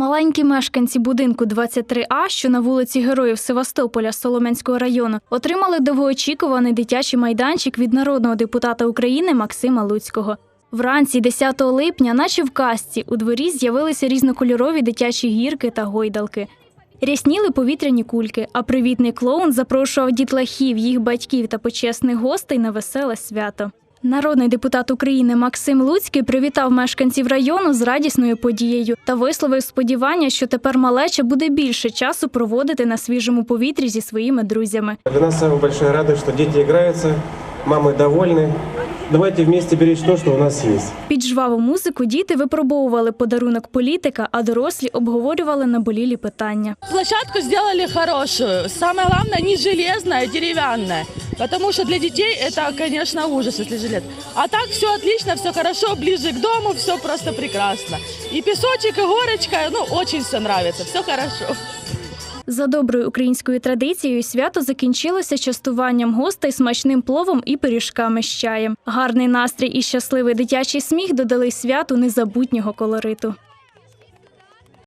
Маленькі мешканці будинку 23А, що на вулиці Героїв Севастополя Солом'янського району, отримали довгоочікуваний дитячий майданчик від народного депутата України Максима Луцького. Вранці 10 липня, наче в казці, у дворі з'явилися різнокольорові дитячі гірки та гойдалки. Рясніли повітряні кульки, а привітний клоун запрошував дітлахів, їх батьків та почесних гостей на веселе свято. Народний депутат України Максим Луцький привітав мешканців району з радісною подією та висловив сподівання, що тепер малеча буде більше часу проводити на свіжому повітрі зі своїми друзями. Для нас найбільша радість, що діти граються, мами мамы довольны. Давайте вместе беречь то, что у нас есть. Під жваву музику діти випробовували подарунок політика, а дорослі обговорювали наболілі питання. Площадку сделали хорошую. Самое главное, не железная, а деревянная. Потому что для детей это, конечно, ужас, если железо. А так все отлично, все хорошо, ближе к дому, все просто прекрасно. И песочек, и горочка, ну, очень все нравится, все хорошо. За доброю українською традицією свято закінчилося частуванням гостей смачним пловом і пиріжками з чаєм. Гарний настрій і щасливий дитячий сміх додали святу незабутнього колориту.